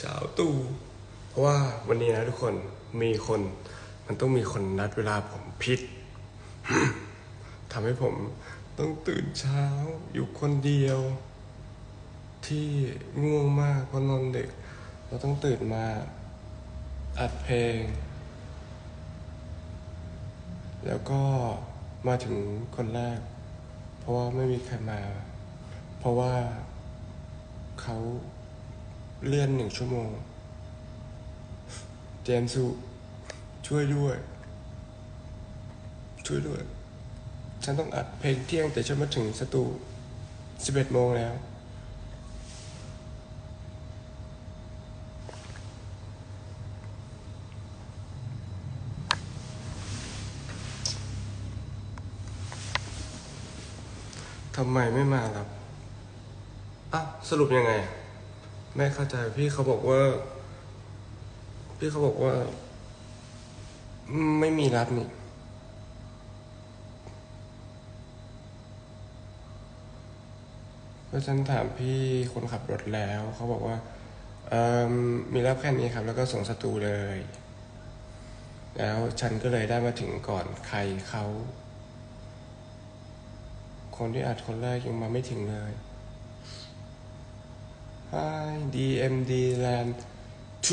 เช้าตู่เพราะว่าวันนี้นะทุกคนมีคน มันต้องมีคนนัดเวลาผมผิดทำให้ผมต้องตื่นเช้าอยู่คนเดียว ที่ง่วงมากเพราะนอนดึกเราต้องตื่นมาอัดเพลง แล้วก็มาถึงคนแรก เพราะว่าไม่มีใครมา เพราะว่าเขา เลื่อนหนึ่งชั่วโมง เจมส์สุช่วยด้วย ช่วยด้วย ฉันต้องอัดเพลงเที่ยงแต่ฉันมาถึงสตู11โมงแล้ว ทำไมไม่มาครับอะสรุปยังไง ไม่เข้าใจพี่เขาบอกว่า พี่เขาบอกว่า ไม่มีรับนี่ก็ฉันถามพี่คนขับรถแล้ว เขาบอกว่าเอมมีรับแค่นี้ครับ แล้วก็ส่งสตูเลย แล้วฉันก็เลยได้มาถึงก่อนใครเขา คนที่อัดคนแรกยังมาไม่ถึงเลย Hi DMD Land 2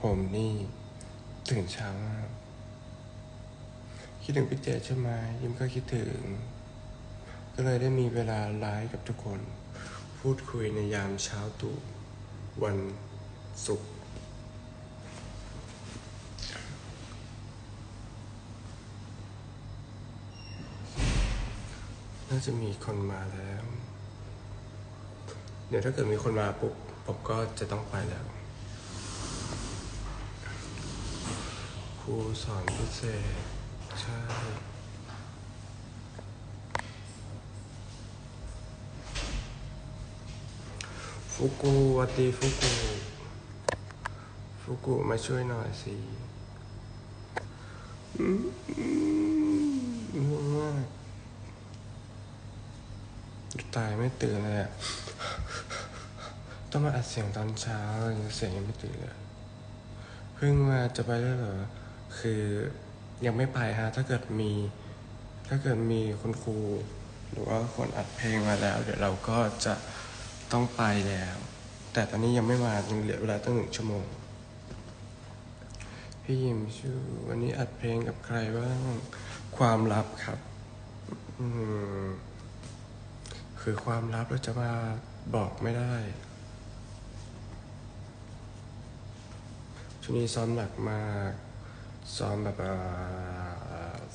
ผมนี่ ตื่นเช้ามาก คิดถึงพี่เจใช่ไหมยิมก็คิดถึง ก็เลยได้มีเวลาไลฟ์กับทุกคน พูดคุยในยามเช้าตู่วันศุกร์ น่าจะมีคนมาแล้ว เดี๋ยวถ้าเกิดมีคนมาปุ๊บผมก็จะต้องไปแล้วครูสอนพิเศษ ใช่ฟุกุวัสดีฟุกุฟุกุมาช่วยหน่อยสิอืมอืมง่วงมาก ตายไม่ตื่นเลยอะต้องมาอัดเสียงตอนเช้าเสียงยังไม่ตื่นเลยเพิ่งมาจะไปแล้วเหรอคือยังไม่ไปฮะถ้าเกิดมี ถ้าเกิดมีคุณครู หรือว่าคนอัดเพลงมาแล้ว เดี๋ยวเราก็จะต้องไปแล้ว แต่ตอนนี้ยังไม่มายังเหลือเวลาตั้งหนึ่งชั่วโมง พี่ยิมชื่อวันนี้อัดเพลงกับใครบ้างความลับครับ อืม คือความลับเราจะมาบอกไม่ได้ช่วงนี้ซ้อมหนักมาก ซ้อมแบบ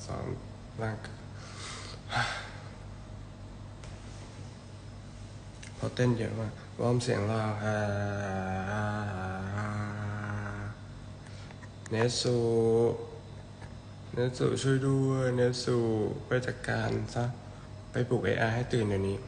ซ้อมร่างเพราะเต้นเยอะมากวอร์มเสียงเราเนสูเนสูช่วยด้วยเนสูไปจัดการซะไปปลุกเอไอให้ตื่นเดี๋ยวนี้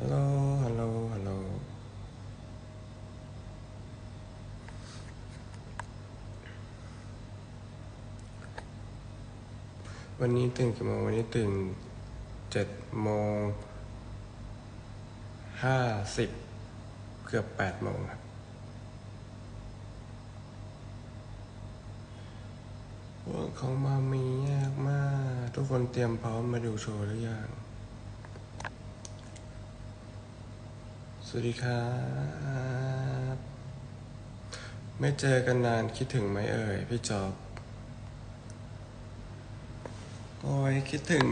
ฮัลโหล ฮัลโหล ฮัลโหล วันนี้ตื่นกี่โมง วันนี้ตื่นเจ็ดโมงห้าสิบเกือบแปดโมงครับวันของมามียากมาก ทุกคนเตรียมพร้อมมาดูโชว์หรือยัง สวัสดีครับ ไม่เจอกันนานคิดถึงไหมเอ่ย พี่จอบ โอ้ยคิดถึง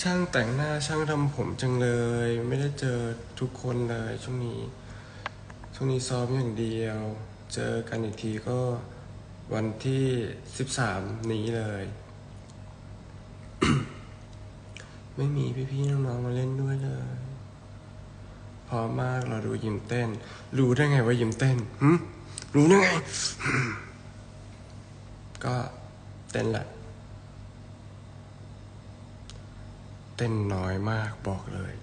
ช่างแต่งหน้าช่างทำผมจังเลย ไม่ได้เจอทุกคนเลยช่วงนี้ ช่วงนี้ซ้อมอย่างเดียว เจอกันอีกทีก็วันที่ 13 นี้เลย ไม่มีพี่ๆน้องๆมาเล่นด้วยเลยพร้อมมากเราดูยิมเต้น รู้ได้ไงว่ายิมเต้นหึรู้ได้ไง ก็เต้นแหละ เต้นน้อยมากบอกเลย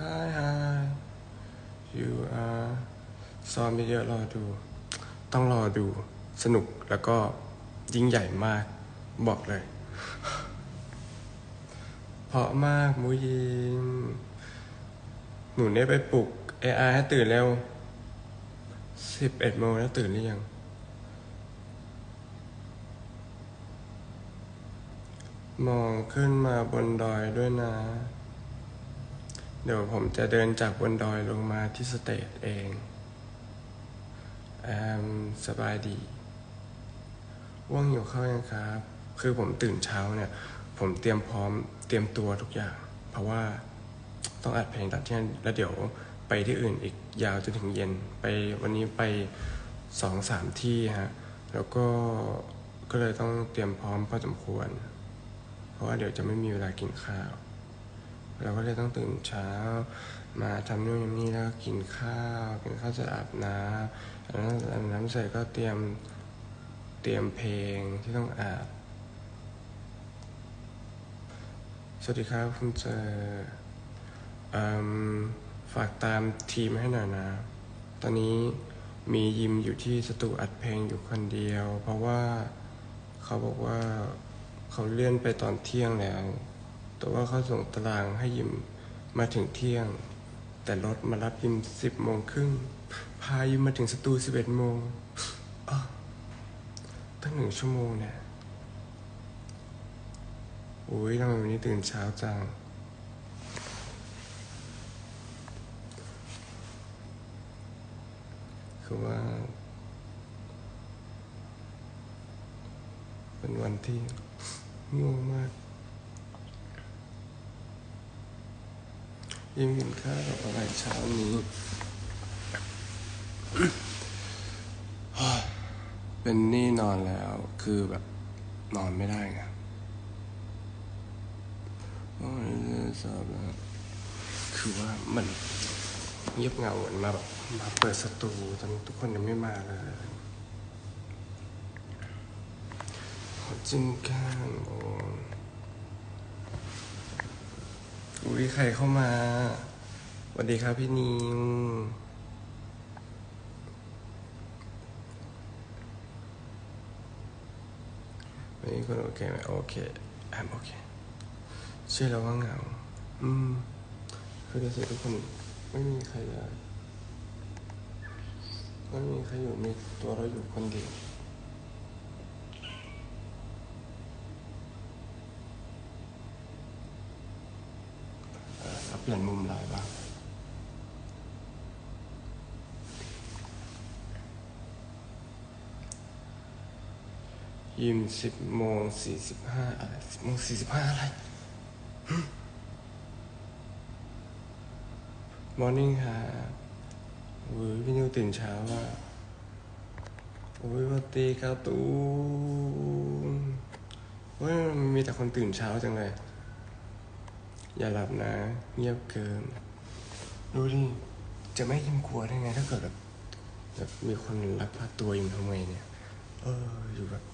Hi Hi you are ซ้อมเยอะๆรอดู ต้องรอดูสนุกแล้วก็ยิ่งใหญ่มากบอกเลย เพราะมากมูยิมหนูเนี่ยไปปลุก AI ให้ตื่นเร็วสิบเอ็ดโมงแล้วตื่นหรือยัง มองขึ้นมาบนดอยด้วยนะ เดี๋ยวผมจะเดินจากบนดอยลงมาที่สเตจเองแอมสบายดี ว่างอยู่เข้ายังครับ คือผมตื่นเช้าเนี่ย ผมเตรียมพร้อมเตรียมตัวทุกอย่าง เพราะว่าต้องอัดเพลงตอนเที่ยงแล้วเดี๋ยวไปที่อื่นอีกยาวจนถึงเย็น ไปวันนี้ไปสองสามที่ฮะ แล้วก็ก็เลยต้องเตรียมพร้อมพอสมควร ราะว่าเดี๋ยวจะไม่มีเวลากินข้าว เราก็เลยต้องตื่นเช้า มาทำนู่นทำนี่แล้วก็กินข้าวกินข้าวเสร็จอาบน้ำอาบน้ำอาบน้ำเสร็จก็เตรียมเตรียมเพลงที่ต้องอาบ สวัสดีครับคุณเจอฝากตามทีมให้หน่อยนะ ตอนนี้มียิมอยู่ที่สตูอัดเพลงอยู่คนเดียว เพราะว่าเขาบอกว่า เขาเลื่อนไปตอนเที่ยงแล้ว แต่ว่าเขาส่งตารางให้ยิมมาถึงเที่ยง แต่รถมารับยิมสิบโมงครึ่ง พายิมมาถึงสตูสิบเอ็ดโมงอ้าวตั้งหนึ่งชั่วโมงเนี่ยโอ้ยทำไมวันนี้ตื่นเช้าจัง คือว่า เป็นวันที่ ง่วงมากยิ่งกินข้าวกับอะไรเช้านี้เป็นนี่นอนแล้ว คือแบบนอนไม่ได้ไงโอ้ยสอบแล้วคือว่ามันเงียบเหงาเหมือนมาแบบมาเปิดสตูตอนทุกคนยังไม่มาเลยขอ จิ้มข้างโอ้อุ้ยใครเข้ามาสวัสดีครับพี่นิววันนี้คุณโอเคไหมโอเคแอมโอเคเชื่อแล้วว่าเหงา อืม คือเดี๋ยวสิทุกคนไม่มีใครเลยไม่มีใครอยู่มีตัวเราอยู่คนเดียวเอ่อเอาเป ลี่ยนมุมไลน์บ้างยิมสิบโมงสี่สิบห้าอะไรสิบโมงสี่สิบห้าอะไร มอร์นิ่งค่ะอุ้ยพี่นิวตื่นเช้าว่ะอุ้ยวัสดีการ์ตูนเว้ยมีแต่คนตื่นเช้าจังเลย อย่าหลับนะ เงียบเกิน ดูดิ จะไม่ยิ้มกลัวได้ไง ถ้าเกิดแบบแบบมีคนลักพาตัวยิมทำไงเนี่ย เออ อยู่แบบ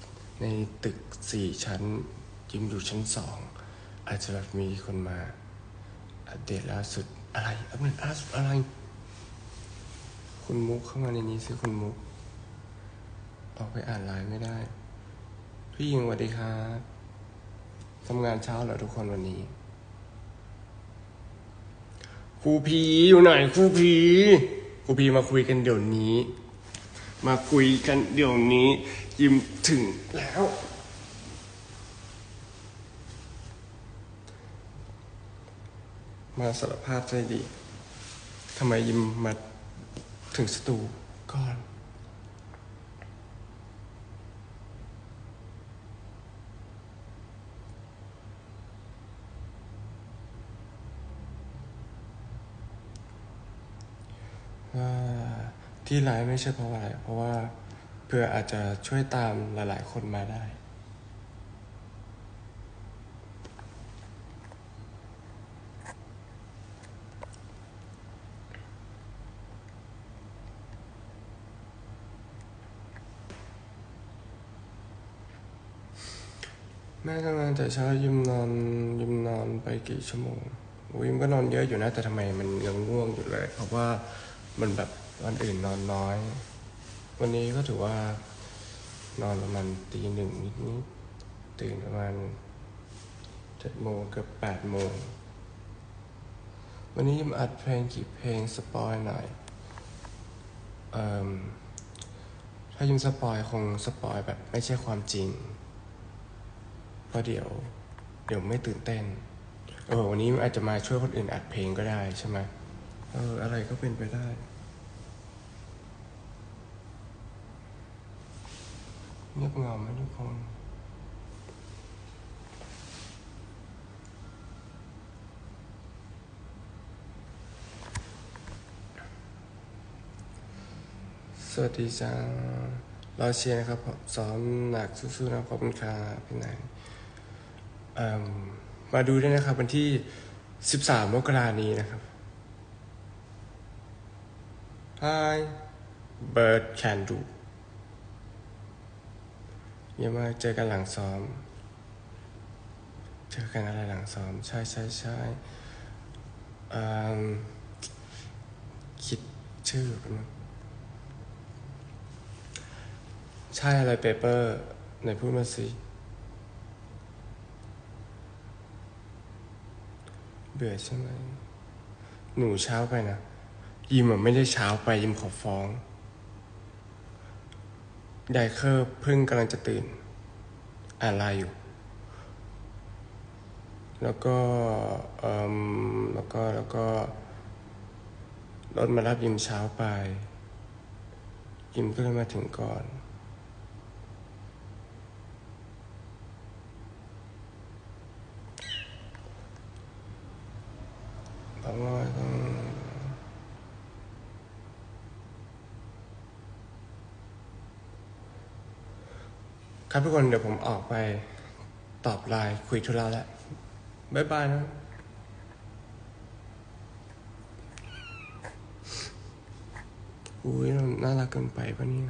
ในตึกสี่ชั้น ยิมอยู่ชั้นสอง อาจจะแบบมีคนมา อัปเดตล่าสุดอะไร อัปเดตล่าสุดอะไร คุณมุกเข้ามาในนี้สิคุณมุกออกไปอ่านไลน์ไม่ได้ พี่ยิงสวัสดีครับทำงานเช้าเหรอทุกคนวันนี้ ครูพีอยู่ไหนครูพีครูพีมาคุยกันเดี๋ยวนี้ มาคุยกันเดี๋ยวนี้ยิมถึงแล้ว มาสารภาพใจดีทำไมยิมมาถึงสตูก่อน ที่ไลฟ์ไม่ใช่เพราะอะไร เพราะว่าเพื่ออาจจะช่วยตามหลาย ๆ คนมาได้ แม่ทำงานแต่เช้ายิมนอนยิมนอนไปกี่ชั่วโมงอุ๊ยยิมก็นอนเยอะอยู่นะ แต่ทำไมมันยังง่วงอยู่เลย เพราะว่ามันแบบ วันอื่นนอนน้อย วันนี้ก็ถือว่า นอนประมาณตีหนึ่งนิดนิดๆตื่นประมาณเจ็ดโมงเกือบแปดโมง วันนี้ยิมอัดเพลงกี่เพลงสปอยหน่อยเอ่มถ้ายิมสปอยคงสปอยแบบไม่ใช่ความจริง เพราะเดี๋ยว เดี๋ยวไม่ตื่นเต้น เออวันนี้อาจจะมาช่วยคนอื่นอัดเพลงก็ได้ใช่ไหมเอออะไรก็เป็นไปได้ เงียบเหงาไหมทุกคนสวัสดีจ้าเรอเชียร์นะครับผมซ้อมหนักสู้ๆนะขอบคุณครับพี่นายเอิ่มมาดูด้วยนะครับ วันที่ 13 มกรานี้นะครับ Hi Bird Can Do เยี่ยมากเจอกันหลังซ้อม เจอกันอะไรหลังซ้อม ใช่ใช่ใช่คิดชื่อกันใช่อะไรเปเปอร์ไหนพูดมาสิ เบื่อใช่ไหม หนูเช้าไปนะ ยิมอะไม่ได้เช้าไปยิมขอฟ้อง ไดเคอร์เพิ่งกำลังจะตื่นอ่านไลน์อยู่ แล้วก็เอ่มแล้วก็แล้วก็รถมารับยิมเช้าไป ยิมก็เลยมาถึงก่อนเพราะว่าต้อง ครับทุกคนเดี๋ยวผมออกไปตอบไลน์คุยธุระแล้วบ๊ายบายนะอุ้ยเราน่ารักเกินไปปะเนี่ย